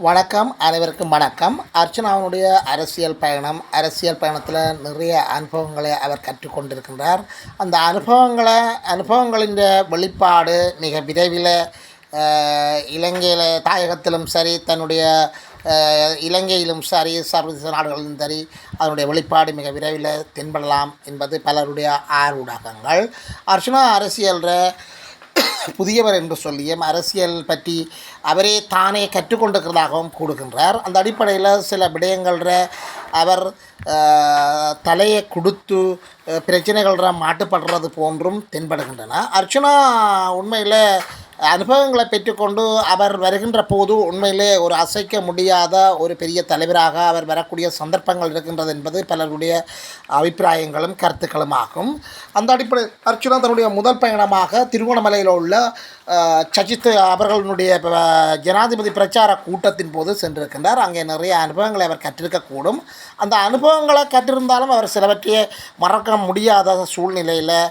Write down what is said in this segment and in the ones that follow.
வணக்கம் அனைவருக்கும் வணக்கம். அர்ச்சனாவினுடைய அரசியல் பயணம் அரசியல் பயணத்தில் நிறைய அனுபவங்களை அவர் கற்றுக்கொண்டிருக்கின்றார். அந்த அனுபவங்களை அனுபவங்களின் வெளிப்பாடு மிக விரைவில் இலங்கையில் தாயகத்திலும் சரி தன்னுடைய இலங்கையிலும் சரி சர்வதேச நாடுகளிலும் சரி அதனுடைய வெளிப்பாடு மிக விரைவில் தென்படலாம் என்பது பலருடைய ஆர்வூடகங்கள். அர்ச்சனா அரசியலில் புதியவர் என்று சொல்லியும் அரசியல் பற்றி அவரே தானே கற்றுக்கொண்டிருக்கிறதாகவும் கூடுகின்றார் அந்த அடிப்படையில் சில விடயங்கள அவர் தலையை கொடுத்து அஹ், பிரச்சனைகள மாட்டுப்படுறது போன்றும் தென்படுகின்றன. அர்ச்சனா உண்மையில் அனுபவங்களை பெற்றுக்கொண்டு அவர் வருகின்ற போது உண்மையிலே ஒரு அசைக்க முடியாத ஒரு பெரிய தலைவராக அவர் வரக்கூடிய சந்தர்ப்பங்கள் இருக்கின்றது என்பது பலருடைய அபிப்பிராயங்களும் கருத்துக்களும் ஆகும். அந்த அடிப்படை அர்ச்சுனா தன்னுடைய முதல் பயணமாக திருவோணமலையில் உள்ள சஜித் அவர்களுடைய ஜனாதிபதி பிரச்சார கூட்டத்தின் போது சென்றிருக்கின்றார். அங்கே நிறைய அனுபவங்களை அவர் கற்றிருக்கக்கூடும். அந்த அனுபவங்களை கற்றிருந்தாலும் அவர் சிலவற்றையே மறக்க முடியாத சூழ்நிலையில்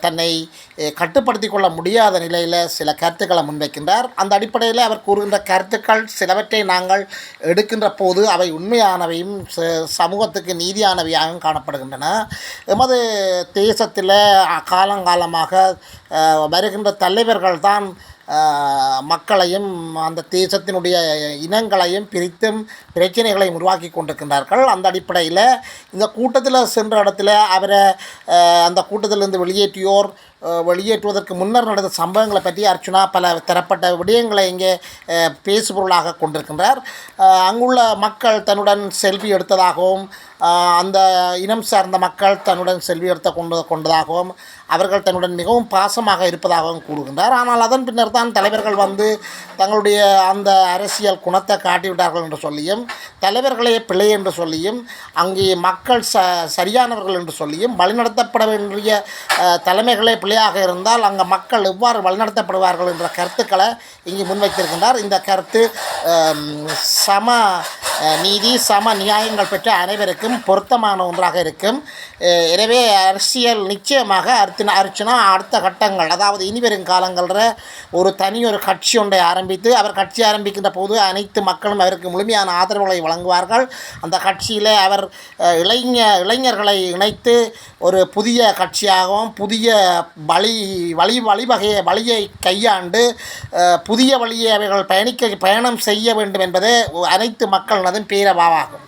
தன்னை கட்டுப்படுத்தி கொள்ள முடியாத நிலையில் சில கருத்துக்களை முன்வைக்கின்றார். அந்த அடிப்படையில் அவர் கூறுகின்ற கருத்துக்கள் சிலவற்றை நாங்கள் எடுக்கின்ற போது அவை உண்மையானவையும் ச- சமூகத்துக்கு நீதியானவையாகவும் காணப்படுகின்றன. எமது தேசத்தில் காலங்காலமாக வருகின்ற தலைவர்கள் தான் மக்களையும் அந்த தேசத்தினுடைய இனங்களையும் பிரித்தும் பிரச்சனைகளையும் உருவாக்கி கொண்டிருக்கின்றார்கள். அந்த அடிப்படையில் இந்த கூட்டத்தில் சென்ற இடத்துல அவரை அந்த கூட்டத்திலிருந்து வெளியேற்றியோர் வெளியேற்றுவதற்கு முன்னர் நடந்த சம்பவங்களை பற்றி அர்ச்சுனா பல தரப்பட்ட விடயங்களை இங்கே பேசுபொருளாக கொண்டிருக்கின்றார். அங்குள்ள மக்கள் தன்னுடன் செல்ஃபி எடுத்ததாகவும் அந்த இனம் சார்ந்த மக்கள் தன்னுடன் செல்வி எடுத்த கொண்டு கொண்டதாகவும் அவர்கள் தன்னுடன் மிகவும் பாசமாக இருப்பதாகவும் கூறுகின்றார். ஆனால் அதன் பின்னர் தான் தலைவர்கள் வந்து தங்களுடைய அந்த அரசியல் குணத்தை காட்டிவிட்டார்கள் என்று சொல்லியும் தலைவர்களே பிழை என்று சொல்லியும் அங்கே மக்கள் ச சரியானவர்கள் என்று சொல்லியும் வழிநடத்தப்பட வேண்டிய அஹ், தலைமைகளே பிழையாக இருந்தால் அங்கே மக்கள் எவ்வாறு வழிநடத்தப்படுவார்கள் என்ற கருத்துக்களை இங்கு முன்வைத்திருக்கின்றார். இந்த கருத்து சம நீதி சம நியாயங்கள் பெற்ற அனைவருக்கும் பொருத்தமான ஒன்றாக இருக்கும். எனவே அரசியல் நிச்சயமாக அர்ச்சனா அர்ச்சனா அடுத்த கட்டங்கள். அதாவது இனிவரும் காலங்களில் ஒரு தனி ஒரு கட்சி ஒன்றை ஆரம்பித்து அவர் கட்சி ஆரம்பிக்கின்ற போது அனைத்து மக்களும் அவருக்கு முழுமையான ஆதரவுகளை வழங்குவார்கள். அந்த கட்சியில் அவர் இளைஞ இளைஞர்களை இணைத்து ஒரு புதிய கட்சியாகவும் புதிய வழி வழி வழிவகையை வழியை கையாண்டு புதிய வழியை அவர்கள் பயணிக்க பயணம் செய்ய வேண்டும் என்பது அனைத்து மக்களினதும் பேரவாகும்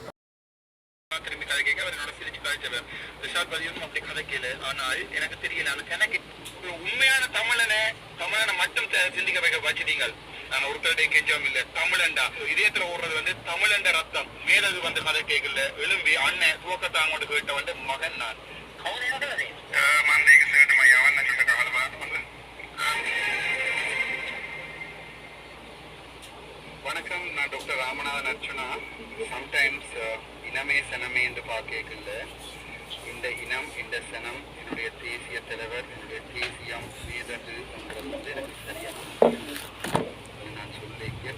திரும்பி கதை கேட்க அவர் என்னோட சிரிச்சு காய்ச்சவர் ரிஷாத் பதியும் அப்படி கதை கேளு. ஆனால் எனக்கு தெரியல அந்த எனக்கு ஒரு உண்மையான தமிழனை தமிழனை மட்டும் சிந்திக்க வைக்க வச்சுட்டீங்க நான் ஒருத்தருடைய கேட்கவும் இல்ல. தமிழண்டா. இதயத்துல ஓடுறது வந்து தமிழண்ட ரத்தம். மேலது வந்து கதை கேட்கல. எழும்பி அண்ணன் துவக்கத்தான் கொண்டு கேட்ட வந்து மகன் நான். வணக்கம் நான் டாக்டர் ராமநாதன் அர்ச்சனா. சம்டைம்ஸ் இனமே சனமே என்று பார்க்கல இந்த இனம் இந்த சனம் என்னுடைய தேசிய தலைவர் என்னுடைய தேசியம் வேதது என்றது எனக்கு சரியான நான் சொல்லிக்க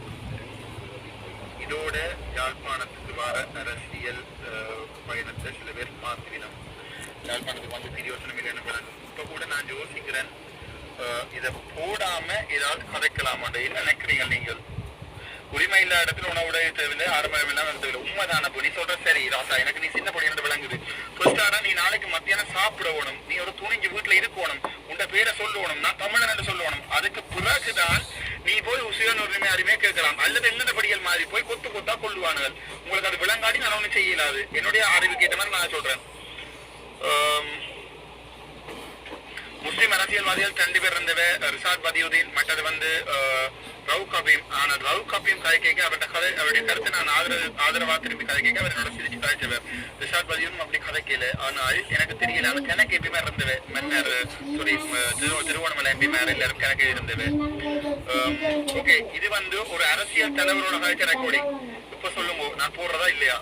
இதோட யாழ்ப்பாணத்துக்கு வர அரசியல் பயணத்தை சில பேர் மாற்றினோம் யாழ்ப்பாணத்துக்கு வந்து பிரியோசனம் இல்லைன்னு இப்போ கூட நான் யோசிக்கிறேன். இதை போடாம ஏதாவது கதைக்கலாமான்னு நினைக்கிறீங்க நீங்கள்? உரிமை இல்லாத இடத்துல உணவுடைய தேவையில்லை ஆடம்பரம் இல்லாம தேவையில்லை உண்மைதான நீ சொல்ற சரி. ராசா எனக்கு நீ சின்ன பொடி என்று விளங்குது. ஃபர்ஸ்ட் ஆனா நீ நாளைக்கு மத்தியானம் சாப்பிடணும் நீ ஒரு துணிஞ்சு வீட்டுல இருக்கணும் உண்ட பேரை சொல்லணும் நான் தமிழன் என்று சொல்லணும் அதுக்கு பிறகுதான் நீ போய் உசியன் உரிமை யாருமே கேட்கலாம். அல்லது எந்தெந்த படிகள் மாறி போய் கொத்து கொத்தா கொள்ளுவானுகள். உங்களுக்கு அது விளங்காடி நான் ஒன்றும் செய்யலாது. என்னுடைய அறிவு கேட்ட மாதிரி நான் சொல்றேன். ஆஹ் முஸ்லீம் அரசியல்வாதிகள் ரெண்டு பேர் இருந்தவ ரிஷாத் பதியுதீன் மற்றது வந்து ரவு கபீம். ஆனால் ரவு கபீம் கதை கேட்க அவருடைய கதை அவருடைய கருத்தை நான் ஆதரவு ஆதரவா திரும்பி கதை கேட்க அவர் என்னோட சிரிச்சு கதைச்சவர் ரிஷாத் பதியும் அப்படி கதை கேளு ஆனால் எனக்கு தெரியல அந்த கிழக்கு எப்பயுமே இருந்தவ மன்னர் சாரி திரு திருவோணமலை எம்பி எல்லாரும் கிழக்கு இருந்தவ ஓகே இது வந்து ஒரு அரசியல் தலைவரோட கதைச்ச ரெக்கார்டிங் இப்ப சொல்லுங்க நான் போடுறதா இல்லையா?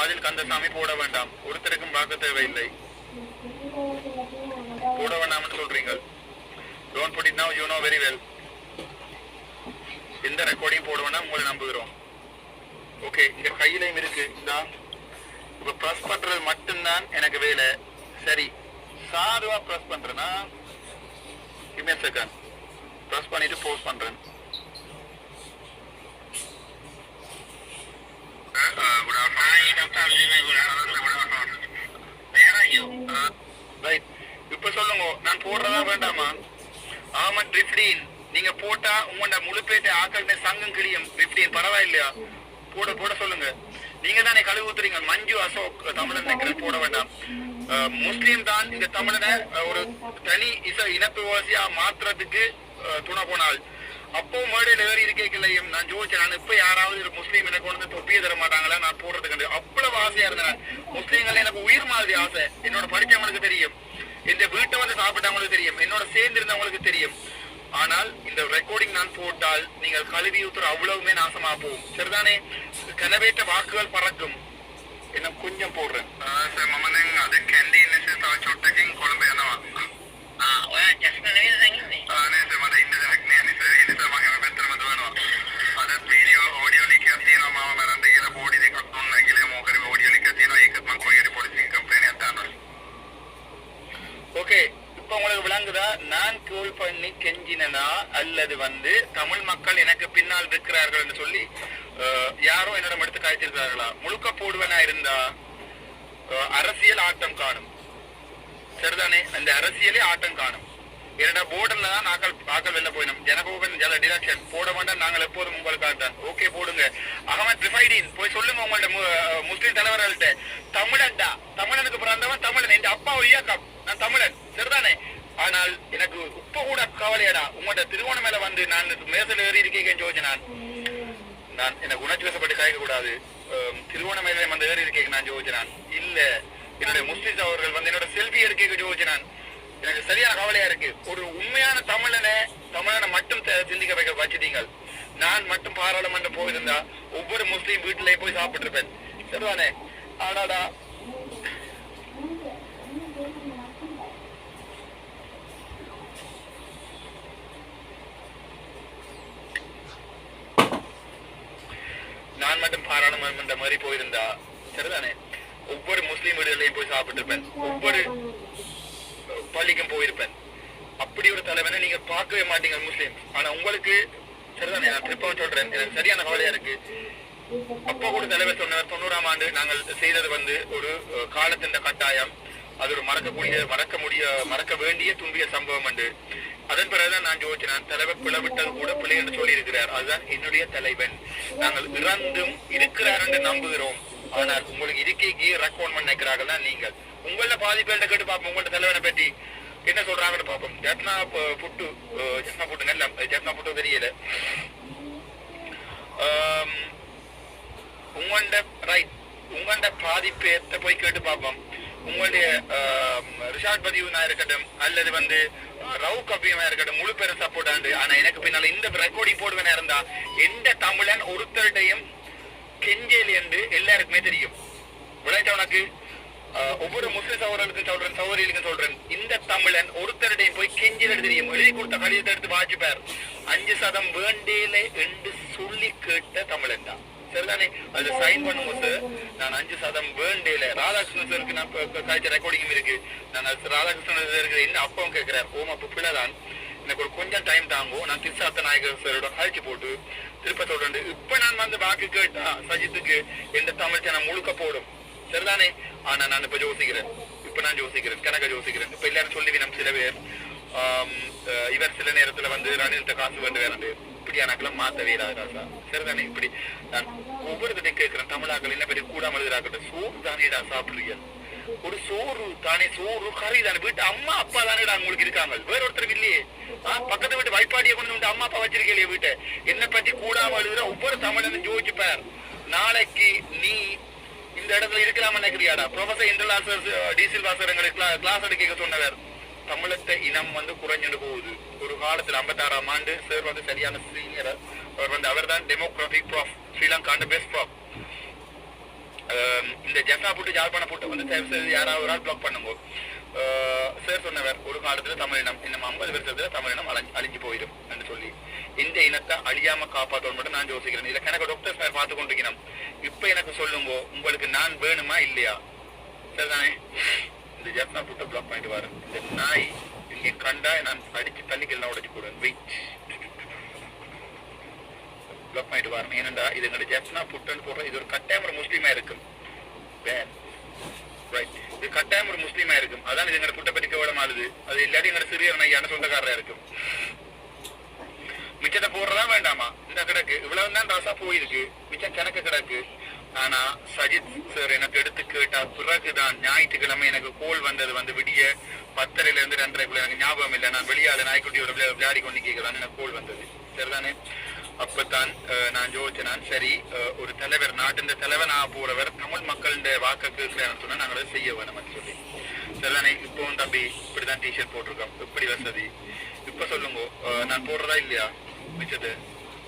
ஆதில் கந்தசாமி போட வேண்டாம். ஒருத்தருக்கும் பார்க்க தேவையில்லை. போட வேண்டாம்னு சொல்றீங்க. Don't put it now you know very well எந்த ரெக்கார்டிங் போட வேண்டாம் உங்களை நம்புகிறோம். ஓகே இங்க கையிலையும் இருக்கு. இந்தா. இப்ப ப்ரெஸ் பண்றது மட்டும்தான் எனக்கு வேலை. சரி. சாதுவா ப்ரெஸ் பண்றேன்னா கிவ் செகண்ட் ப்ரெஸ் பண்ணிட்டு போஸ்ட் பண்றேன். ரைட் இப்ப சொல்லுங்க நான் போடுறதா வேண்டாமா? ஆமா ட்ரிப்டின் நீங்க போட்டா உங்களோட முழுப்பேட்டை ஆக்கள் சங்கம் கிளியும் ட்ரிப்டின் பரவாயில்லையா? போட போட சொல்லுங்க. நீங்க தானே கழுவு ஊத்துறீங்க. மஞ்சு அசோக் தமிழன் நினைக்கிறேன் போட வேண்டாம். முஸ்லீம் தான் இந்த தமிழனை ஒரு தனி இச இனத்துவாசியா மாத்துறதுக்கு துணை போனால். அப்போ மேடையில் ஏறி இருக்கலையும் நான் ஜோதிச்சேன். நான் இப்ப யாராவது ஒரு முஸ்லீம் எனக்கு வந்து தொப்பியை தர மாட்டாங்களா? நான் போடுறதுக்கு அவ்வளவு ஆசையா இருந்தேன். முஸ்லீம்கள் எனக்கு உயிர் மாதிரி ஆசை. என்னோட படிச்சவனுக்கு தெரியும். இந்த வீட்டை வந்து சாப்பிட்டவங்களுக்கு தெரியும். என்னோட சேர்ந்து இருந்தவங்களுக்கு தெரியும். ஆனால் இந்த ரெக்கார்டிங் நான் போட்டால் நீங்கள் கழுவி ஊத்துற அவ்வளவுமே நாசமா போகும். சரிதானே? கனவேற்ற வாக்குகள் பறக்கும். என்ன கொஞ்சம் போடுறேன். அது சொட்டக்கிங் குழம்பு என்னவா ஓகே இப்போ உங்களுக்கு விளங்குதா? நான் கோல் பண்ணி கெஞ்சினனா அல்லது வந்து தமிழ் மக்கள் எனக்கு பின்னால் இருக்கிறார்கள் என்று சொல்லி யாரோ என்னிடம் எடுத்து காய்ச்சிருக்கிறார்களா முழுக்க போடுவனா இருந்தா? அரசியல் ஆட்டம் காணும். சரிதானே? அந்த அரசியலே ஆட்டம் காணும். என்னடா போர்டில் தான் நாக்கள் ஆக்கள் வெளில போயிடும் ஜனகோபன் ஜல டிரெக்ஷன் போட வேண்டாம் நாங்கள் எப்போதும் உங்களுக்காக தான். ஓகே போடுங்க. அகமது ரிஃபைடின் போய் சொல்லுங்க உங்கள்ட்ட மு- தலைவர்கள்ட்ட. தமிழன்டா தமிழனுக்கு பிறந்தவன் தமிழன் என் அப்பா ஒரு நான் தமிழன். சரிதானே? ஆனால் எனக்கு உப்பு கூட கவலையடா. உங்களோட மேல வந்து நான் மேசல ஏறி இருக்கேன் ஜோதி நான் நான் எனக்கு உணர்ச்சி வசப்பட்டு காய்க்க கூடாது அஹ், திருவோணமலையில வந்து ஏறி இருக்கேன் நான் ஜோதிச்சான் இல்ல. என்னுடைய முஸ்லிம்ஸ் அவர்கள் வந்து என்னோட செல்வி எடுக்க ஜோதிச்சான் எனக்கு சரியான கவலையா இருக்கு. ஒரு உண்மையான தமிழனை தமிழனை மட்டும் சிந்திக்க வைக்க வச்சுட்டீங்க நான் மட்டும் பாராளுமன்றம் போயிருந்தா ஒவ்வொரு முஸ்லீம் வீட்டிலேயே போய் சாப்பிட்டு இருப்பேன் சரிதானே? ஆனாடா நான் மட்டும் பாராளுமன்ற மாதிரி போயிருந்தா சரிதானே? ஒவ்வொரு முஸ்லீம் வீடுகளையும் போய் சாப்பிட்டிருப்பேன். ஒவ்வொரு பள்ளிக்கும் போயிருப்பேன். அப்படி ஒரு தலைவனை நீங்க பார்க்கவே மாட்டீங்க முஸ்லீம். ஆனா உங்களுக்கு சரிதானே? நான் திருப்ப சொல்றேன். எனக்கு சரியான கவலையா இருக்கு. அப்பா கூட தலைவர் சொன்னவர் தொண்ணூறாம் ஆண்டு நாங்கள் செய்தது வந்து ஒரு காலத்தின் கட்டாயம். அது ஒரு மறக்கக்கூடிய மறக்க முடிய மறக்க வேண்டிய துன்பிய சம்பவம் உண்டு. அதன் பிறகுதான் நான் யோசிச்சேன் தலைவர் பிளவிட்டது கூட பிள்ளை என்று சொல்லி இருக்கிறார் அதுதான் என்னுடைய தலைவன். நாங்கள் இறந்தும் இருக்கிறார் என்று நம்புகிறோம். ஆனால் உங்களுக்கு இருக்கைக்கு ரெக்கமெண்ட் பண்ணிக்கிறார்கள் தான் நீங்கள். உங்கள பாதி பேர்கிட்ட கேட்டு பார்ப்போம் உங்களோட தலைவனை பற்றி. என்ன சொல்றாங்கன்னு பார்ப்போம். ஜட்னா புட்டு ஜெட்னா ஜட்னா புட்டு நல்ல ஜட்னா புட்டு தெரியல. உங்கள்ட ரைட் உங்கள்ட பாதிப்பு எத்த போய் கேட்டு பார்ப்போம். உங்களுடைய ஆம், ரிஷாட் பதிவுனா இருக்கட்டும் அல்லது வந்து ரவு கபியமா இருக்கட்டும் முழு பேரும் சப்போர்ட் ஆண்டு ஆனா எனக்கு பின்னால இந்த ரெக்கார்டிங் போடுவேனா இருந்தா எந்த தமிழன் ஒருத்தருடையும் கெஞ்சேல் என்று எல்லாருக்குமே தெரியும். விளையாட்டு உனக்கு ஆஹ், ஒவ்வொரு முஸ்லிம் சகோதரர்களுக்கும் சொல்றேன் சகோதரிகளுக்கும் சொல்றேன். இந்த தமிழன் ஒருத்தருடையும் போய் கெஞ்சில் தெரியும். எழுதி கொடுத்த கடிதத்தை எடுத்து வாசிப்பார். அஞ்சு சதம் வேண்டேலே என்று சொல்லி கேட்ட தமிழன் தான். சரிதானே அது சைன் பண்ணும்போது நான் அஞ்சு சதம் வேண்டேல ராதாகிருஷ்ணன் சாருக்கு நான் இப்ப- காய்ச்ச ரெக்கார்டிங்கும் இருக்கு. நான் ராதாகிருஷ்ணன் சாருக்கு என்ன அப்பவும் கேட்கிறேன் ஓம் அப்ப பிள்ளைதான். எனக்கு ஒரு கொஞ்சம் டைம் தாங்கும் நான் திசாத்த நாயகர் சாரோட அழைச்சி போட்டு திருப்ப சொல்றேன் இப்ப நான் வந்து வாக்கு கேட்டா சஜித்துக்கு எந்த தமிழ் சேனல் முழுக்க போடும். சரிதானே? ஆனா நான் இப்ப யோசிக்கிறேன். இப்ப நான் யோசிக்கிறேன். கணக்க யோசிக்கிறேன். இப்ப எல்லாரும் சொல்லி நம்ம சில பேர். இவர் சில நேரத்துல வந்து ரணில்கிட்ட காசு வேண்டு வேறண்டு இப்படியானாக்கெல்லாம் மாத்தவே ராசா சரிதானே? இப்படி நான் ஒவ்வொருத்தையும் கேட்கிறேன் தமிழாக்கள் என்ன பெரிய கூடாமல் இருக்கிறாக்கட்டும் சோறு தானேடா சாப்பிடுறீங்க? ஒரு சோறு தானே சோறு கறி தானே. வீட்டு அம்மா அப்பா தானேடா உங்களுக்கு இருக்காங்க. வேற ஒருத்தர் இல்லையே. பக்கத்து வீட்டு வைப்பாடியை கொண்டு வந்து அம்மா அப்பா வச்சிருக்கீங்களே வீட்டை? என்னை பத்தி கூடாம எழுதுற ஒவ்வொரு தமிழனும் யோசிச்சுப்பார் நாளைக்கு நீ இந்த இடத்துல இருக்கலாம்னு நினைக்கிறியாடா? ப்ரொஃபசர் இன்டர்லாசர் டீசல் வாசர் எங்களுக்கு கிளாஸ் எடுக்க சொன்னவர். தமிழத்த இனம் வந்து குறைஞ்சிட்டு போகுது. ஒரு காலத்துல ஐம்பத்தாறாம் ஆண்டு சார் வந்து சரியான சீனியர் அவர் வந்து அவர் தான் டெமோக்ராபிக் ப்ராஃப் ஸ்ரீலங்காண்ட பெஸ்ட் ப்ராஃப் இந்த ஜெஃபா புட்டு யாழ்ப்பாண புட்டு வந்து தயவு செய்து யாராவது ஒரு ஆள் பிளாக் பண்ணுங்க. சார் சொன்னவர் ஒரு காலத்துல தமிழினம் இன்னும் ஐம்பது வருஷத்துல தமிழினம் அழி அழிஞ்சு போயிடும் என்று சொல்லி. இந்த இனத்தை அழியாம காப்பாற்றணும் மட்டும் நான் யோசிக்கிறேன். இதுல கணக்கு டாக்டர் சார் பார்த்து கொண்டிருக்கிறோம் இப்ப எனக்கு சொல்லுங்க உங்களுக்கு நான் வேணுமா இல்லையா? சரிதானே? இந்த ஜெஃபா புட்டை பிளாக் பண்ணிட்டு வரேன். இந்த நாய் இங்கே கண்டா நான் அடிச்சு தண்ணிக்கெல்லாம் உடைச்சு போடுவேன். வெயிட். பிளாக் பண்ணிட்டு வரணும். ஏனண்டா இது எங்களோட ஜெஃப்னா புட்டுன்னு போடுற இது ஒரு கட்டாயம் ஒரு முஸ்லீமா இருக்கும். Bad. ரைட் இது கட்டாயம் ஒரு முஸ்லீமா இருக்கும். அதான் இது எங்களோட புட்டை பற்றி கவலமானது. அது இல்லாட்டி எங்களோட சிறியர் நையான சொந்தக்காரரா இருக்கும். மிச்சத்தை போடுறதா வேண்டாமா? இந்த கிடக்கு. இவ்வளவு தான் ராசா போயிருக்கு. மிச்சம் கணக்கு கிடக்கு. ஆனா சஜித் சார் எனக்கு எடுத்து கேட்டா பிறகுதான் ஞாயிற்றுக்கிழமை எனக்கு கோல் வந்தது வந்து விடிய பத்தரைல இருந்து ரெண்டரைக்குள்ள எனக்கு ஞாபகம் இல்லை. நான் வெளியால நாய்க்குட்டியோட விளையா- விளையாடி கொண்டு கேட்கலாம் எனக்கு கோல் வந்தது. சரிதானே? அப்பதான் நான் யோசிச்சேன். நான் சரி ஒரு தலைவர் நாட்டின் நான் போறவர் தமிழ் மக்களுடைய வாக்கு சொன்னா நாங்கள் செய்ய வேணும் சொல்லி. சரிதானே? இப்போ தம்பி இப்படிதான் டிஷர்ட் போட்டிருக்கோம் இப்படி வசதி? இப்ப சொல்லுங்க. அஹ், நான் போடுறதா இல்லையா? மிச்சது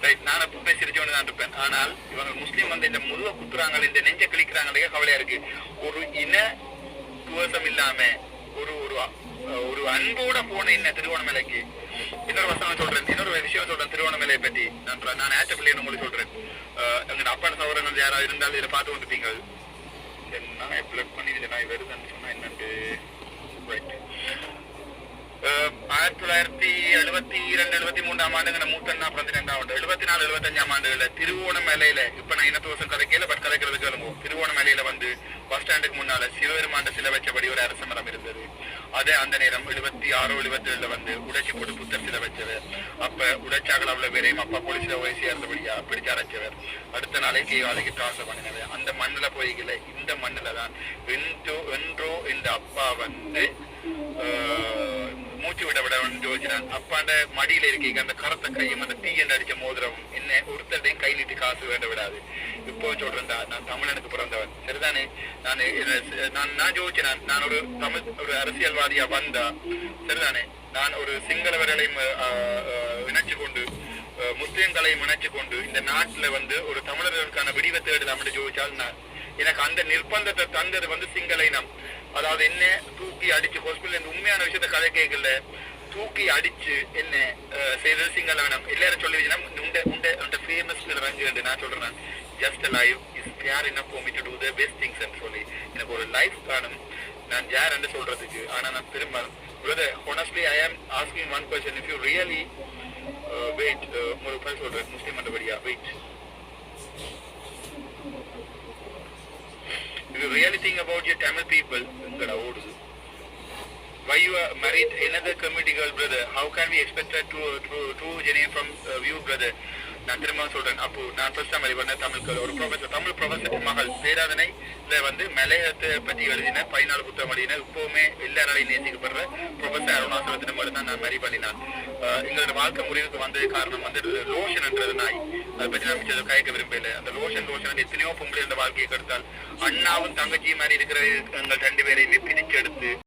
ரைட் நான் அப்ப போய் சிரிச்சவனு தான் இருப்பேன். ஆனால் இவங்க முஸ்லீம் வந்து இந்த முதுக குத்துறாங்க இந்த நெஞ்ச கிழிக்கிறாங்களே கவலையா இருக்கு. ஒரு இன துவசம் இல்லாம ஒரு ஒரு ஒரு அன்போட போன என்ன திருவோணமலைக்கு இன்னொரு வசனம் சொல்றேன் இன்னொரு விஷயம் சொல்றேன் திருவோணமலையை பற்றி நான் நான் ஏற்ற பிள்ளைன்னு உங்களுக்கு சொல்றேன். எங்க அப்பா சௌரங்கள் யாராவது இருந்தாலும் இதை பார்த்து கொண்டிருப்பீங்க என்ன பிளட் பண்ணி இதை நான் வருதுன்னு சொன்னா என்னண்டு? ரைட் ஆயிரத்தி தொள்ளாயிரத்தி எழுபத்தி இரண்டு எழுபத்தி மூன்றாம் ஆண்டுங்கிற மூத்தண்ணா பிறந்திரெண்டாம் ஆண்டு எழுபத்தி நாலு எழுபத்தஞ்சாம் ஆண்டுல திருவோணமலையில இப்ப நான் இனத்து வருஷம் கதைக்கல பட் கதைக்கிறது கேளுங்க திருவோணமலையில வந்து பஸ் ஸ்டாண்டுக்கு முன்னால சிவபெருமாண்ட சிலை வச்சபடி ஒரு அரச மரம் இருந்தது அதே அந்த நேரம் எழுபத்தி ஆறு எழுபத்தி ஏழுல வந்து உடைச்சி போட்டு புத்தர் சிலை வச்சது அப்ப உடைச்சாக்கள் அவ்வளவு பேரையும் அப்பா போலீஸ்ல போய் சேர்ந்தபடியா பிடிச்சு அரைச்சவர் அடுத்த நாளைக்கு கீழாலைக்கு டிரான்ஸ்ஃபர் பண்ணினது அந்த மண்ணுல போய்கல இந்த மண்ணுல தான் என்றோ என்றோ இந்த அப்பா வந்து ஆஹ், மூச்சு விட விட யோசிச்சான் அப்பாண்ட மடியில இருக்கீங்க அந்த கரத்த கையும் அந்த தீயன் அடிச்ச மோதிரம் என்ன ஒருத்தருடையும் கை நீட்டி காசு வேண்ட விடாது. இப்போ சொல்றேன்டா நான் தமிழனுக்கு பிறந்தவன். சரிதானே? நான் நான் நான் யோசிச்சேன் நான் ஒரு தமிழ் ஒரு அரசியல்வாதியா வந்தா சரிதானே? நான் ஒரு சிங்களவர்களையும் ஆஹ், இணைச்சு கொண்டு முஸ்லீம்களையும் முஸ்லிம்களையும் இணைச்சு கொண்டு இந்த நாட்டுல வந்து ஒரு தமிழர்களுக்கான விடிவை தேடலாம் என்று யோசிச்சால் நான். எனக்கு அந்த நிர்பந்தத்தை தந்தது வந்து சிங்கள இனம். அதாவது என்ன தூக்கி அடிச்சு ஹாஸ்பிட்டல் இந்த உண்மையான விஷயத்த கதை கேட்கல. தூக்கி அடிச்சு என்ன செய்தது சிங்கள எல்லாரும் சொல்லி வச்சுன்னா உண்ட உண்ட உண்ட ஃபேமஸ் ரஞ்சு நான் சொல்றேன். ஜஸ்ட் லைஃப் இஸ் கேர் என்ன for me to the best things சொல்லி. எனக்கு ஒரு லைஃப் காணும். நான் யார் என்று சொல்றதுக்கு. ஆனா நான் திரும்ப brother honestly I am asking one question. If you really wait ஒரு பேர் சொல்றேன். Muslim மண்டபடியா wait If you really think about your Tamil people, எங்கடா ஓடுது why you are married? another community girl brother? How can we expect that to to to genuine from uh, you brother? நான் திரும்ப சொல்றேன். அப்போ நான் first time பண்ண தமிழ் ஒரு professor Tamil professor மகள். பேராதனை இதில் வந்து மலையத்தை பற்றி எழுதின பதினாலு புத்தகம் எழுதின இப்போவுமே எல்லாராலையும் நேசிக்கப்படுற ப்ரொஃபஸர் அருணாசலத்தின் மகள் தான் நான் மேரி பண்ணினான். எங்களோட வாழ்க்கை முடிவுக்கு வந்தது காரணம் வந்து லோஷன்ன்றது நாய். அதை பற்றி நான் மிச்சம் கயக்க விரும்பல அந்த லோஷன் லோஷன் எத்தனையோ பொம்பளை இந்த வாழ்க்கையை கெடுத்தால் அண்ணாவும் தங்கச்சியும் மாதிரி இருக்கிற எங்கள் ரெண்டு பேரையுமே பிரிச்செடுத்து